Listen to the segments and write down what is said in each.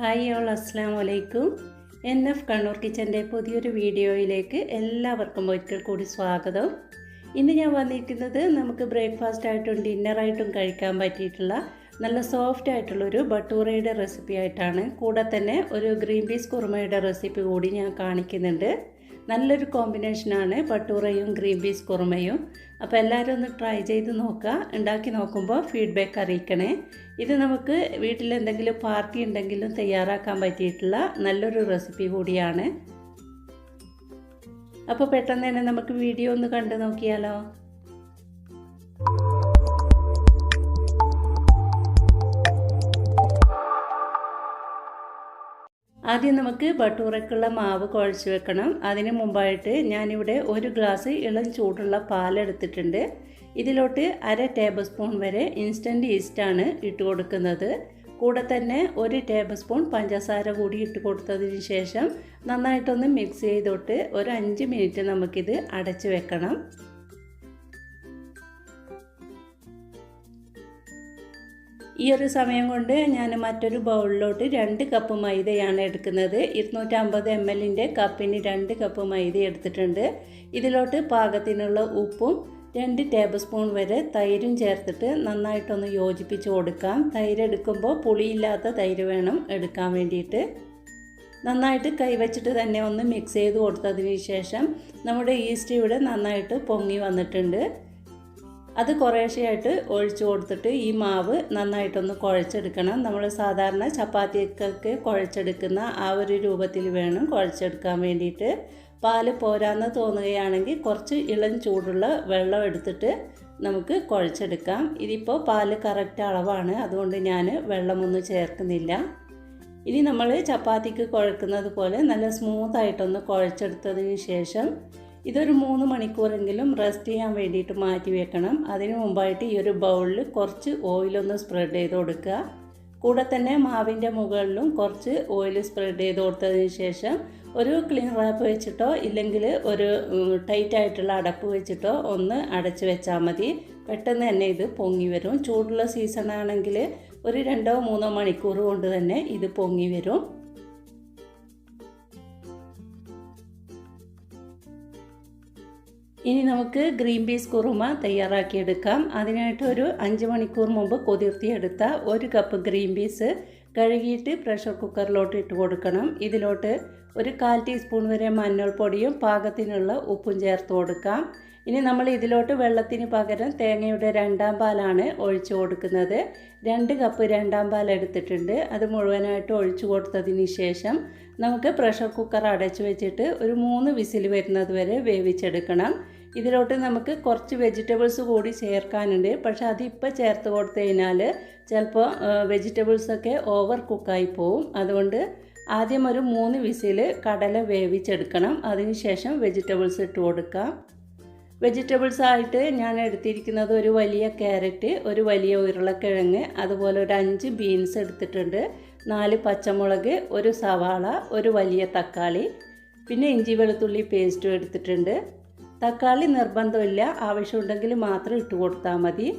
Hi all അസ്സാം വലൈക്കും N F Kannur കിച്ചന്റെ പുതിയൊരു വീഡിയോയിലേക്ക് എല്ലാവർക്കും ഒരിക്കൽ കൂടി സ്വാഗതം. ഇന്ന് ഞാൻ വന്നിരിക്കുന്നത് നമുക്ക് ബ്രേക്ക്ഫാസ്റ്റ് ആയിട്ടും ഡിന്നറായിട്ടും കഴിക്കാൻ പറ്റിയിട്ടുള്ള നല്ല സോഫ്റ്റ് ആയിട്ടുള്ളൊരു ബട്ടൂറയുടെ റെസിപ്പി ആയിട്ടാണ്. കൂടെ തന്നെ ഒരു ഗ്രീൻ പീസ് കുറുമയുടെ റെസിപ്പി കൂടി ഞാൻ കാണിക്കുന്നുണ്ട്. നല്ലൊരു കോമ്പിനേഷനാണ് ബട്ടൂറയും ഗ്രീൻ പീസ് കുറുമയും. അപ്പോൾ എല്ലാവരും ഒന്ന് ട്രൈ ചെയ്ത് നോക്കുക. ഉണ്ടാക്കി നോക്കുമ്പോൾ ഫീഡ്ബാക്ക് അറിയിക്കണേ. ഇത് നമുക്ക് വീട്ടിൽ എന്തെങ്കിലും പാർട്ടി ഉണ്ടെങ്കിലും തയ്യാറാക്കാൻ പറ്റിയിട്ടുള്ള നല്ലൊരു റെസിപ്പി കൂടിയാണ്. അപ്പോൾ പെട്ടെന്ന് തന്നെ നമുക്ക് വീഡിയോ ഒന്ന് കണ്ടു നോക്കിയാലോ? ആദ്യം നമുക്ക് ബട്ടൂറയ്ക്കുള്ള മാവ് കുഴച്ച് വെക്കണം. അതിന് മുമ്പായിട്ട് ഞാനിവിടെ ഒരു ഗ്ലാസ് ഇളം ചൂടുള്ള പാലെടുത്തിട്ടുണ്ട് ഇതിലോട്ട് അര ടേബിൾ സ്പൂൺ വരെ ഇൻസ്റ്റന്റ് ഈസ്റ്റാണ് ഇട്ട് കൊടുക്കുന്നത്. കൂടെ തന്നെ ഒരു ടേബിൾ സ്പൂൺ പഞ്ചസാര കൂടി ഇട്ട് കൊടുത്തതിന് ശേഷം നന്നായിട്ടൊന്ന് മിക്സ് ചെയ്തോട്ട് ഒരു അഞ്ച് മിനിറ്റ് നമുക്കിത് അടച്ച് വെക്കണം. ഈ ഒരു സമയം കൊണ്ട് ഞാൻ മറ്റൊരു ബൗളിലോട്ട് രണ്ട് കപ്പ് മൈദയാണ് എടുക്കുന്നത്. ഇരുന്നൂറ്റമ്പത് എം എല്ലിന്റെ കപ്പിന് രണ്ട് കപ്പ് മൈദ എടുത്തിട്ടുണ്ട്. ഇതിലോട്ട് പാകത്തിനുള്ള ഉപ്പും രണ്ട് ടേബിൾ സ്പൂൺ വരെ തൈരും ചേർത്തിട്ട് നന്നായിട്ടൊന്ന് യോജിപ്പിച്ച് കൊടുക്കാം. തൈര് എടുക്കുമ്പോൾ പുളിയില്ലാത്ത തൈര് വേണം എടുക്കാൻ വേണ്ടിയിട്ട്. നന്നായിട്ട് കൈവച്ചിട്ട് തന്നെ ഒന്ന് മിക്സ് ചെയ്ത് കൊടുത്തതിന് ശേഷം നമ്മുടെ ഈസ്റ്റ് ഇവിടെ നന്നായിട്ട് പൊങ്ങി വന്നിട്ടുണ്ട്. അത് കുറേശ്ശെയായിട്ട് ഒഴിച്ചു കൊടുത്തിട്ട് ഈ മാവ് നന്നായിട്ടൊന്ന് കുഴച്ചെടുക്കണം. നമ്മൾ സാധാരണ ചപ്പാത്തിക്കൊക്കെ കുഴച്ചെടുക്കുന്ന ആ ഒരു രൂപത്തിൽ വേണം കുഴച്ചെടുക്കാൻ വേണ്ടിയിട്ട്. പാൽ പോരാന്ന് തോന്നുകയാണെങ്കിൽ കുറച്ച് ഇളം ചൂടുള്ള വെള്ളം എടുത്തിട്ട് നമുക്ക് കുഴച്ചെടുക്കാം. ഇതിപ്പോൾ പാൽ കറക്റ്റ് അളവാണ്. അതുകൊണ്ട് ഞാൻ വെള്ളമൊന്നും ചേർക്കുന്നില്ല. ഇനി നമ്മൾ ചപ്പാത്തിക്ക് കുഴക്കുന്നത് പോലെ നല്ല സ്മൂത്തായിട്ടൊന്ന് കുഴച്ചെടുത്തതിന് ശേഷം ഇതൊരു മൂന്ന് മണിക്കൂറെങ്കിലും റെസ്റ്റ് ചെയ്യാൻ വേണ്ടിയിട്ട് മാറ്റി വെക്കണം. അതിനു മുമ്പായിട്ട് ഈ ഒരു ബൗളിൽ കുറച്ച് ഓയിലൊന്ന് സ്പ്രെഡ് ചെയ്ത് കൊടുക്കുക. കൂടെ തന്നെ മാവിന്റെ മുകളിലും കുറച്ച് ഓയിൽ സ്പ്രെഡ് ചെയ്ത് കൊടുത്തതിന് ശേഷം ഒരു ക്ലീൻ റാപ്പ് വെച്ചിട്ടോ ഇല്ലെങ്കിൽ ഒരു ടൈറ്റ് ആയിട്ടുള്ള അടപ്പ് വെച്ചിട്ടോ ഒന്ന് അടച്ച് വെച്ചാൽ മതി. പെട്ടെന്ന് തന്നെ ഇത് പൊങ്ങി വരും. ചൂടുള്ള സീസൺ ആണെങ്കിൽ ഒരു രണ്ടോ മൂന്നോ മണിക്കൂർ കൊണ്ട് തന്നെ ഇത് പൊങ്ങി വരും. ഇനി നമുക്ക് ഗ്രീൻ പീസ് കുറുമ തയ്യാറാക്കിയെടുക്കാം. അതിനായിട്ട് ഒരു അഞ്ച് മണിക്കൂർ മുമ്പ് കുതിർത്തിയെടുത്ത ഒരു കപ്പ് ഗ്രീൻ പീസ് കഴുകിയിട്ട് പ്രഷർ കുക്കറിലോട്ട് ഇട്ട് കൊടുക്കണം. ഇതിലോട്ട് ഒരു കാൽ ടീസ്പൂൺ വരെ മഞ്ഞൾപ്പൊടിയും പാകത്തിനുള്ള ഉപ്പും ചേർത്ത് കൊടുക്കാം. ഇനി നമ്മൾ ഇതിലോട്ട് വെള്ളത്തിന് പകരം തേങ്ങയുടെ രണ്ടാം പാലാണ് ഒഴിച്ചു കൊടുക്കുന്നത്. രണ്ട് കപ്പ് രണ്ടാം പാൽ എടുത്തിട്ടുണ്ട്. അത് മുഴുവനായിട്ട് ഒഴിച്ചു കൊടുത്തതിന് ശേഷം നമുക്ക് പ്രഷർ കുക്കർ അടച്ചു വെച്ചിട്ട് ഒരു മൂന്ന് വിസിൽ വരുന്നത് വരെ വേവിച്ചെടുക്കണം. ഇതിലോട്ട് നമുക്ക് കുറച്ച് വെജിറ്റബിൾസ് കൂടി ചേർക്കാനുണ്ട്. പക്ഷേ അതിപ്പോൾ ചേർത്ത് കൊടുത്തു കഴിഞ്ഞാൽ ചിലപ്പോൾ വെജിറ്റബിൾസൊക്കെ ഓവർ കുക്കായി പോവും. അതുകൊണ്ട് ആദ്യം ഒരു മൂന്ന് വിസിൽ കടല വേവിച്ചെടുക്കണം. അതിനുശേഷം വെജിറ്റബിൾസ് ഇട്ട് കൊടുക്കാം. വെജിറ്റബിൾസ് ആയിട്ട് ഞാൻ എടുത്തിരിക്കുന്നത് ഒരു വലിയ ക്യാരറ്റ് ഒരു വലിയ ഉരുളക്കിഴങ്ങ് അതുപോലെ ഒരു അഞ്ച് ബീൻസ് എടുത്തിട്ടുണ്ട്. നാല് പച്ചമുളക് ഒരു സവാള ഒരു വലിയ തക്കാളി പിന്നെ ഇഞ്ചി വെളുത്തുള്ളി പേസ്റ്റും എടുത്തിട്ടുണ്ട്. തക്കാളി നിർബന്ധമില്ല. ആവശ്യമുണ്ടെങ്കിൽ മാത്രം ഇട്ട് കൊടുത്താൽ മതി.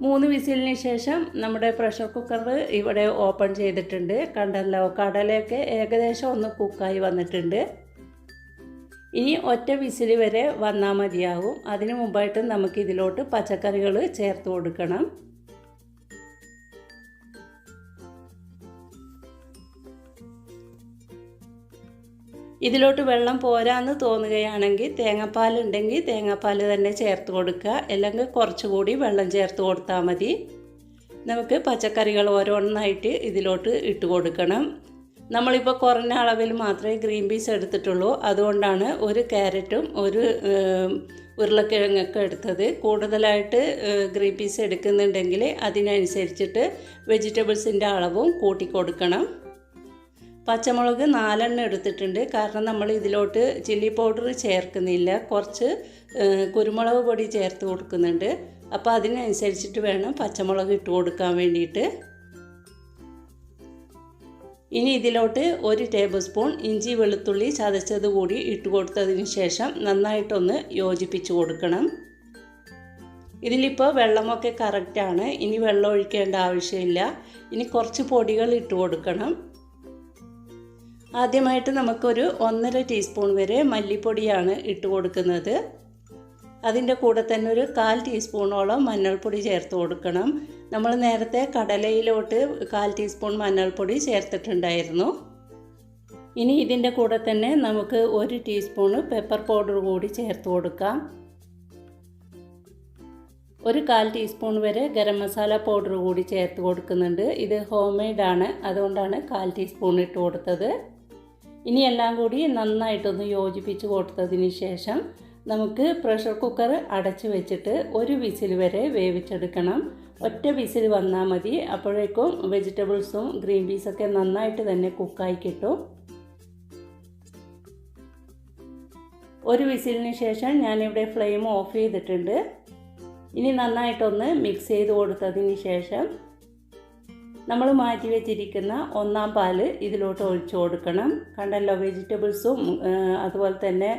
മൂന്ന് വിസിലിന് ശേഷം നമ്മുടെ പ്രഷർ കുക്കർ ഇവിടെ ഓപ്പൺ ചെയ്തിട്ടുണ്ട്. കണ്ടല്ലോ കടലയൊക്കെ ഏകദേശം ഒന്ന് കുക്കായി വന്നിട്ടുണ്ട്. ഇനി ഒറ്റ വിസിൽ വരെ വന്നാൽ മതിയാവും. അതിനു മുമ്പായിട്ട് നമുക്ക് ഇതിലോട്ട് പച്ചക്കറികൾ ചേർത്ത് കൊടുക്കണം. ഇതിലോട്ട് വെള്ളം പോരാന്ന് തോന്നുകയാണെങ്കിൽ തേങ്ങാപ്പാൽ ഉണ്ടെങ്കിൽ തേങ്ങാപ്പാൽ തന്നെ ചേർത്ത് കൊടുക്കുക. അല്ലെങ്കിൽ കുറച്ചുകൂടി വെള്ളം ചേർത്ത് കൊടുത്താൽ മതി. നമുക്ക് പച്ചക്കറികൾ ഓരോന്നായിട്ട് ഇതിലോട്ട് ഇട്ട് കൊടുക്കണം. നമ്മളിപ്പോൾ കുറഞ്ഞ അളവിൽ മാത്രമേ ഗ്രീൻ പീസ് എടുത്തിട്ടുള്ളൂ. അതുകൊണ്ടാണ് ഒരു ക്യാരറ്റും ഒരു ഉരുളക്കിഴങ്ങൊക്കെ എടുത്തത്. കൂടുതലായിട്ട് ഗ്രീൻ പീസ് എടുക്കുന്നുണ്ടെങ്കിൽ അതിനനുസരിച്ചിട്ട് വെജിറ്റബിൾസിന്റെ അളവും കൂട്ടി കൊടുക്കണം. പച്ചമുളക് നാലെണ്ണം എടുത്തിട്ടുണ്ട്. കാരണം നമ്മൾ ഇതിലോട്ട് ചില്ലി പൗഡർ ചേർക്കുന്നില്ല. കുറച്ച് കുരുമുളക് പൊടി ചേർത്ത് കൊടുക്കുന്നുണ്ട്. അപ്പോൾ അതിനനുസരിച്ചിട്ട് വേണം പച്ചമുളക് ഇട്ട് കൊടുക്കാൻ വേണ്ടിയിട്ട്. ഇനി ഇതിലോട്ട് ഒരു ടേബിൾ സ്പൂൺ ഇഞ്ചി വെളുത്തുള്ളി ചതച്ചത് കൂടി ഇട്ട് കൊടുത്തതിന് ശേഷം നന്നായിട്ടൊന്ന് യോജിപ്പിച്ച് കൊടുക്കണം. ഇതിലിപ്പോൾ വെള്ളമൊക്കെ കറക്റ്റാണ് ഇനി വെള്ളം ഒഴിക്കേണ്ട ആവശ്യമില്ല. ഇനി കുറച്ച് പൊടികൾ ഇട്ട് കൊടുക്കണം. ആദ്യമായിട്ട് നമുക്കൊരു ഒന്നര ടീസ്പൂൺ വരെ മല്ലിപ്പൊടിയാണ് ഇട്ട് കൊടുക്കുന്നത്. അതിന്റെ കൂടെ തന്നെ ഒരു കാൽ ടീസ്പൂണോളം മഞ്ഞൾപ്പൊടി ചേർത്ത് കൊടുക്കണം. നമ്മൾ നേരത്തെ കടലയിലോട്ട് കാൽ ടീസ്പൂൺ മഞ്ഞൾപ്പൊടി ചേർത്തിട്ടുണ്ടായിരുന്നു. ഇനി ഇതിന്റെ കൂടെ തന്നെ നമുക്ക് ഒരു ടീസ്പൂണ് പെപ്പർ പൗഡർ കൂടി ചേർത്ത് കൊടുക്കാം. ഒരു കാൽ ടീസ്പൂൺ വരെ ഗരം മസാല പൗഡർ കൂടി ചേർത്ത് കൊടുക്കുന്നുണ്ട്. ഇത് ഹോം മെയ്ഡാണ്. അതുകൊണ്ടാണ് കാൽ ടീസ്പൂൺ ഇട്ട് കൊടുത്തത്. ഇനി എല്ലാം കൂടി നന്നായിട്ടൊന്ന് യോജിപ്പിച്ച് കൊടുത്തതിന് ശേഷം നമുക്ക് പ്രഷർ കുക്കർ അടച്ച് വെച്ചിട്ട് ഒരു വിസിൽ വരെ വേവിച്ചെടുക്കണം. ഒറ്റ വിസിൽ വന്നാൽ മതി. അപ്പോഴേക്കും വെജിറ്റബിൾസും ഗ്രീൻ പീസൊക്കെ നന്നായിട്ട് തന്നെ കുക്കായി കിട്ടും. ഒരു വിസിലിന് ശേഷം ഞാനിവിടെ ഫ്ലെയിം ഓഫ് ചെയ്തിട്ടുണ്ട്. ഇനി നന്നായിട്ടൊന്ന് മിക്സ് ചെയ്ത് കൊടുത്തതിന് ശേഷം നമ്മൾ മാറ്റി വെച്ചിരിക്കുന്ന ഒന്നാം പാൽ ഇതിലോട്ട് ഒഴിച്ചു കൊടുക്കണം. കണ്ടല്ലോ വെജിറ്റബിൾസും അതുപോലെ തന്നെ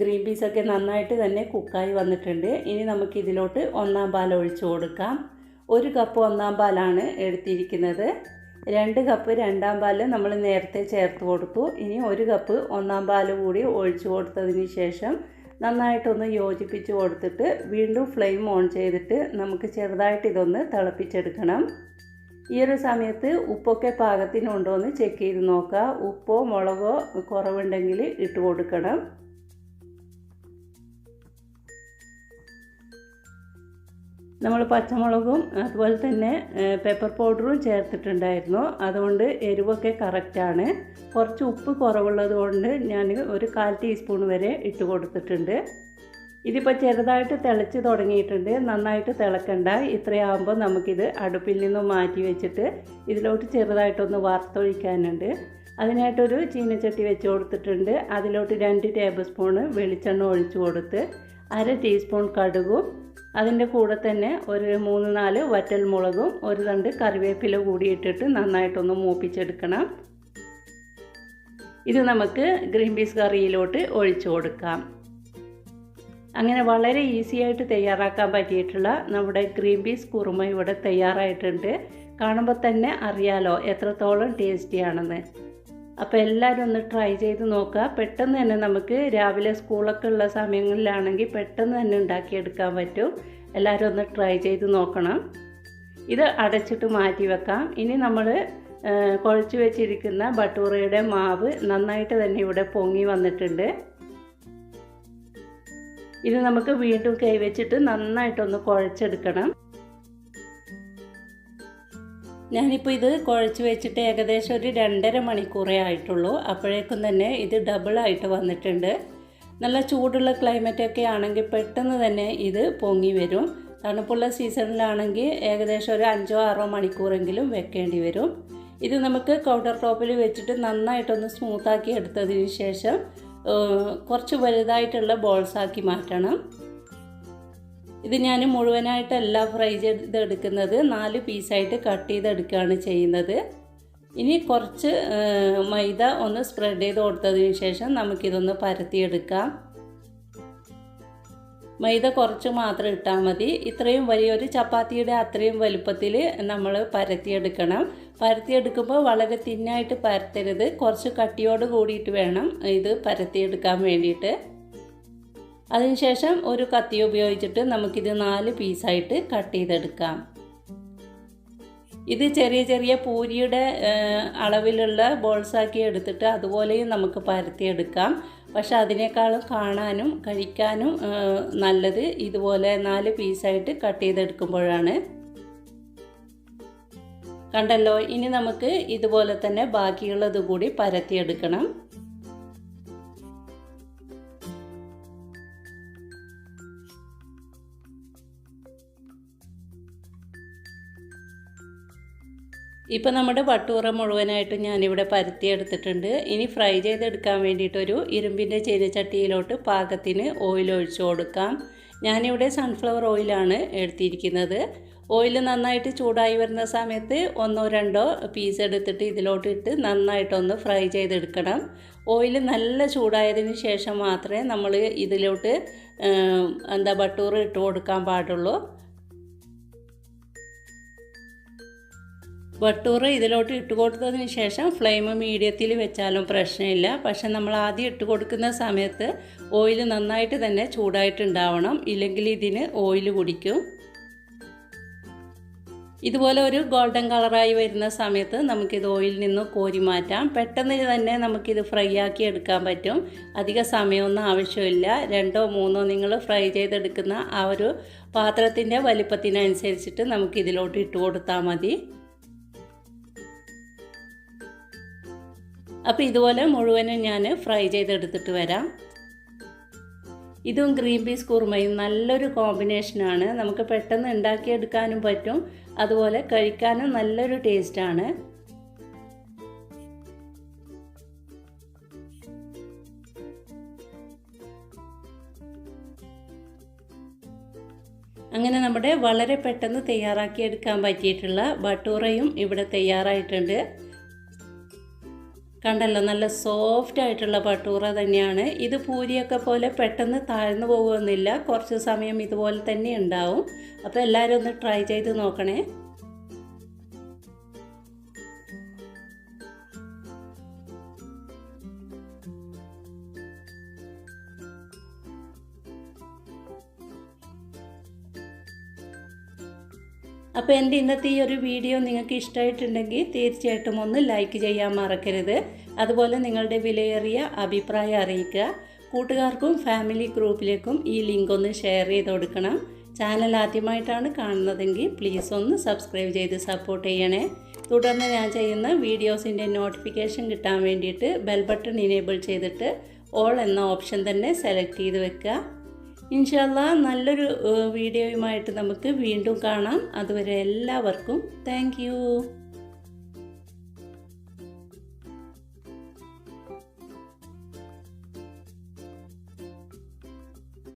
ഗ്രീൻ പീസൊക്കെ നന്നായിട്ട് തന്നെ കുക്കായി വന്നിട്ടുണ്ട്. ഇനി നമുക്ക് ഇതിലോട്ട് ഒന്നാം പാൽ ഒഴിച്ചു കൊടുക്കാം. ഒരു കപ്പ് ഒന്നാം പാലാണ് എടുത്തിരിക്കുന്നത്. രണ്ട് കപ്പ് രണ്ടാം പാൽ നമ്മൾ നേരത്തെ ചേർത്ത് കൊടുത്തു. ഇനി ഒരു കപ്പ് ഒന്നാം പാൽ കൂടി ഒഴിച്ചു കൊടുത്തതിന് ശേഷം നന്നായിട്ടൊന്ന് യോജിപ്പിച്ച് കൊടുത്തിട്ട് വീണ്ടും ഫ്ലെയിം ഓൺ ചെയ്തിട്ട് നമുക്ക് ചെറുതായിട്ട് ഇതൊന്ന് തിളപ്പിച്ചെടുക്കണം. ഈ ഒരു സമയത്ത് ഉപ്പൊക്കെ പാകത്തിനുണ്ടോ എന്ന് ചെക്ക് ചെയ്ത് നോക്കുക ഉപ്പോ മുളകോ കുറവുണ്ടെങ്കിൽ ഇട്ട് കൊടുക്കണം. നമ്മൾ പച്ചമുളകും അതുപോലെ തന്നെ പെപ്പർ പൗഡറും ചേർത്തിട്ടുണ്ടായിരുന്നു. അതുകൊണ്ട് എരിവൊക്കെ കറക്റ്റാണ് കുറച്ച് ഉപ്പ് കുറവുള്ളത് കൊണ്ട് ഞാൻ ഒരു കാൽ ടീസ്പൂൺ വരെ ഇട്ട് കൊടുത്തിട്ടുണ്ട്. ഇതിപ്പോൾ ചെറുതായിട്ട് തിളച്ച് തുടങ്ങിയിട്ടുണ്ട്. നന്നായിട്ട് തിളക്കണ്ട. ഇത്രയാകുമ്പോൾ നമുക്കിത് അടുപ്പിൽ നിന്ന് മാറ്റി വെച്ചിട്ട് ഇതിലോട്ട് ചെറുതായിട്ടൊന്ന് വറുത്തൊഴിക്കാനുണ്ട്. അതിനായിട്ടൊരു ചീനച്ചട്ടി വെച്ച് കൊടുത്തിട്ടുണ്ട്. അതിലോട്ട് രണ്ട് ടേബിൾ സ്പൂണ് വെളിച്ചെണ്ണ ഒഴിച്ചു കൊടുത്ത് അര ടീസ്പൂൺ കടുകും അതിന്റെ കൂടെ തന്നെ ഒരു മൂന്ന് നാല് വറ്റൽ മുളകും ഒരു രണ്ട് കറിവേപ്പില കൂടി ഇട്ടിട്ട് നന്നായിട്ടൊന്ന് മൂപ്പിച്ചെടുക്കണം. ഇത് നമുക്ക് ഗ്രീൻ പീസ് കറിയിലോട്ട് ഒഴിച്ചു കൊടുക്കാം. അങ്ങനെ വളരെ ഈസി ആയിട്ട് തയ്യാറാക്കാൻ പറ്റിയിട്ടുള്ള നമ്മുടെ ഗ്രീൻ പീസ് കുറുമ ഇവിടെ തയ്യാറായിട്ടുണ്ട്. കാണുമ്പോൾ തന്നെ അറിയാലോ എത്രത്തോളം ടേസ്റ്റി ആണെന്ന്. അപ്പോൾ എല്ലാവരും ഒന്ന് ട്രൈ ചെയ്ത് നോക്കുക. പെട്ടെന്ന് തന്നെ നമുക്ക് രാവിലെ സ്കൂളൊക്കെ ഉള്ള സമയങ്ങളിലാണെങ്കിൽ പെട്ടെന്ന് തന്നെ ഉണ്ടാക്കിയെടുക്കാൻ പറ്റും. എല്ലാവരും ഒന്ന് ട്രൈ ചെയ്ത് നോക്കണം. ഇത് അടച്ചിട്ട് മാറ്റി വെക്കാം. ഇനി നമ്മൾ കുഴച്ച് വെച്ചിരിക്കുന്ന ബട്ടൂറയുടെ മാവ് നന്നായിട്ട് തന്നെ ഇവിടെ പൊങ്ങി വന്നിട്ടുണ്ട്. ഇത് നമുക്ക് വീണ്ടും കൈവച്ചിട്ട് നന്നായിട്ടൊന്ന് കുഴച്ചെടുക്കണം. ഞാനിപ്പോൾ ഇത് കുഴച്ച് വെച്ചിട്ട് ഏകദേശം ഒരു രണ്ടര മണിക്കൂറേ ആയിട്ടുള്ളൂ. അപ്പോഴേക്കും തന്നെ ഇത് ഡബിളായിട്ട് വന്നിട്ടുണ്ട്. നല്ല ചൂടുള്ള ക്ലൈമറ്റൊക്കെ ആണെങ്കിൽ പെട്ടെന്ന് തന്നെ ഇത് പൊങ്ങി വരും. തണുപ്പുള്ള സീസണിലാണെങ്കിൽ ഏകദേശം ഒരു അഞ്ചോ ആറോ മണിക്കൂറെങ്കിലും വെക്കേണ്ടി വരും. ഇത് നമുക്ക് കൗണ്ടർ ടോപ്പിൽ വെച്ചിട്ട് നന്നായിട്ടൊന്ന് സ്മൂത്താക്കി എടുത്തതിന് ശേഷം കുറച്ച് വലുതായിട്ടുള്ള ബോൾസാക്കി മാറ്റണം. ഇത് ഞാൻ മുഴുവനായിട്ടല്ല ഫ്രൈ ചെയ്തെടുക്കുന്നത് നാല് പീസായിട്ട് കട്ട് ചെയ്തെടുക്കുകയാണ് ചെയ്യുന്നത്. ഇനി കുറച്ച് മൈദ ഒന്ന് സ്പ്രെഡ് ചെയ്ത് കൊടുത്തതിന് ശേഷം നമുക്കിതൊന്ന് പരത്തിയെടുക്കാം. മൈദ കുറച്ച് മാത്രം ഇട്ടാൽ മതി. ഇത്രയും വലിയൊരു ചപ്പാത്തിയുടെ അത്രയും വലുപ്പത്തിൽ നമ്മൾ പരത്തിയെടുക്കണം. പരത്തിയെടുക്കുമ്പോൾ വളരെ തിന്നായിട്ട് പരത്തരുത്. കുറച്ച് കട്ടിയോട് കൂടിയിട്ട് വേണം ഇത് പരത്തിയെടുക്കാൻ വേണ്ടിയിട്ട്. അതിനുശേഷം ഒരു കത്തി ഉപയോഗിച്ചിട്ട് നമുക്കിത് നാല് പീസായിട്ട് കട്ട് ചെയ്തെടുക്കാം. ഇത് ചെറിയ ചെറിയ പൂരിയുടെ അളവിലുള്ള ബോൾസാക്കി എടുത്തിട്ട് അതുപോലെയും നമുക്ക് പരത്തിയെടുക്കാം. പക്ഷെ അതിനേക്കാളും കാണാനും കഴിക്കാനും നല്ലത് ഇതുപോലെ നാല് പീസായിട്ട് കട്ട് ചെയ്തെടുക്കുമ്പോഴാണ്. കണ്ടല്ലോ? ഇനി നമുക്ക് ഇതുപോലെ തന്നെ ബാക്കിയുള്ളത് കൂടി പരത്തിയെടുക്കണം. ഇപ്പോൾ നമ്മുടെ വട്ടൂറ മുഴുവനായിട്ട് ഞാനിവിടെ പരത്തിയെടുത്തിട്ടുണ്ട് ഇനി ഫ്രൈ ചെയ്തെടുക്കാൻ വേണ്ടിയിട്ടൊരു ഇരുമ്പിന്റെ ചീനച്ചട്ടിയിലോട്ട് പാകത്തിന് ഓയിൽ ഒഴിച്ചു കൊടുക്കാം. ഞാനിവിടെ സൺഫ്ലവർ ഓയിലാണ് എടുത്തിരിക്കുന്നത്. ഓയിൽ നന്നായിട്ട് ചൂടായി വരുന്ന സമയത്ത് ഒന്നോ രണ്ടോ പീസ് എടുത്തിട്ട് ഇതിലോട്ട് ഇട്ട് നന്നായിട്ടൊന്ന് ഫ്രൈ ചെയ്തെടുക്കണം. ഓയിൽ നല്ല ചൂടായതിന് ശേഷം മാത്രമേ നമ്മൾ ഇതിലോട്ട് എന്താ ബട്ടൂർ ഇട്ട് കൊടുക്കാൻ പാടുള്ളൂ. വട്ടൂറ് ഇതിലോട്ട് ഇട്ട് കൊടുത്തതിന് ശേഷം ഫ്ലെയിം മീഡിയത്തിൽ വെച്ചാലും പ്രശ്നമില്ല. പക്ഷെ നമ്മൾ ആദ്യം ഇട്ട് കൊടുക്കുന്ന സമയത്ത് ഓയിൽ നന്നായിട്ട് തന്നെ ചൂടായിട്ടുണ്ടാവണം. ഇല്ലെങ്കിൽ ഇതിന് ഓയിൽ കുടിക്കും. ഇതുപോലെ ഒരു ഗോൾഡൻ കളറായി വരുന്ന സമയത്ത് നമുക്കിത് ഓയിലിൽ നിന്ന് കോരി മാറ്റാം. പെട്ടെന്ന് തന്നെ നമുക്കിത് ഫ്രൈ ആക്കി എടുക്കാൻ പറ്റും. അധിക സമയമൊന്നും ആവശ്യമില്ല. രണ്ടോ മൂന്നോ നിങ്ങൾ ഫ്രൈ ചെയ്തെടുക്കുന്ന ആ ഒരു പാത്രത്തിന്റെ വലിപ്പത്തിനനുസരിച്ചിട്ട് നമുക്ക് ഇതിലോട്ട് ഇട്ട് കൊടുത്താൽ മതി. അപ്പോൾ ഇതുപോലെ മുഴുവനും ഞാൻ ഫ്രൈ ചെയ്തെടുത്തിട്ട് വരാം. ഇതും ഗ്രീൻ പീസ് കുറുമയും നല്ലൊരു കോമ്പിനേഷനാണ് നമുക്ക് പെട്ടെന്ന് ഉണ്ടാക്കിയെടുക്കാനും പറ്റും. അതുപോലെ കഴിക്കാനും നല്ലൊരു ടേസ്റ്റാണ് അങ്ങനെ നമ്മുടെ വളരെ പെട്ടെന്ന് തയ്യാറാക്കിയെടുക്കാൻ പറ്റിയിട്ടുള്ള ബട്ടൂറയും ഇവിടെ തയ്യാറായിട്ടുണ്ട്. കണ്ടല്ലോ നല്ല സോഫ്റ്റ് ആയിട്ടുള്ള പട്ടൂറ തന്നെയാണ്. ഇത് പൂരിയൊക്കെ പോലെ പെട്ടെന്ന് താഴ്ന്നു പോകുമെന്നില്ല കുറച്ച് സമയം ഇതുപോലെ തന്നെ ഉണ്ടാവും. അപ്പോൾ എല്ലാവരും ഒന്ന് ട്രൈ ചെയ്ത് നോക്കണേ. അപ്പോൾ എന്റെ ഇന്നത്തെ ഈ ഒരു വീഡിയോ നിങ്ങൾക്ക് ഇഷ്ടമായിട്ടുണ്ടെങ്കിൽ തീർച്ചയായിട്ടും ഒന്ന് ലൈക്ക് ചെയ്യാൻ മറക്കരുത്. അതുപോലെ നിങ്ങളുടെ വിലയേറിയ അഭിപ്രായം അറിയിക്കുക. കൂട്ടുകാർക്കും ഫാമിലി ഗ്രൂപ്പിലേക്കും ഈ ലിങ്ക് ഒന്ന് ഷെയർ ചെയ്ത് കൊടുക്കണം. ചാനൽ ആദ്യമായിട്ടാണ് കാണുന്നതെങ്കിൽ പ്ലീസ് ഒന്ന് സബ്സ്ക്രൈബ് ചെയ്ത് സപ്പോർട്ട് ചെയ്യണേ. തുടർന്ന് ഞാൻ ചെയ്യുന്ന വീഡിയോസിന്റെ നോട്ടിഫിക്കേഷൻ കിട്ടാൻ വേണ്ടിയിട്ട് ബെൽ ബട്ടൺ ഇനേബിൾ ചെയ്തിട്ട് ഓൾ എന്ന ഓപ്ഷൻ തന്നെ സെലക്ട് ചെയ്ത് വെക്കുക. ഇൻഷല്ല നല്ലൊരു വീഡിയോയുമായിട്ട് നമുക്ക് വീണ്ടും കാണാം. അതുവരെ എല്ലാവർക്കും താങ്ക്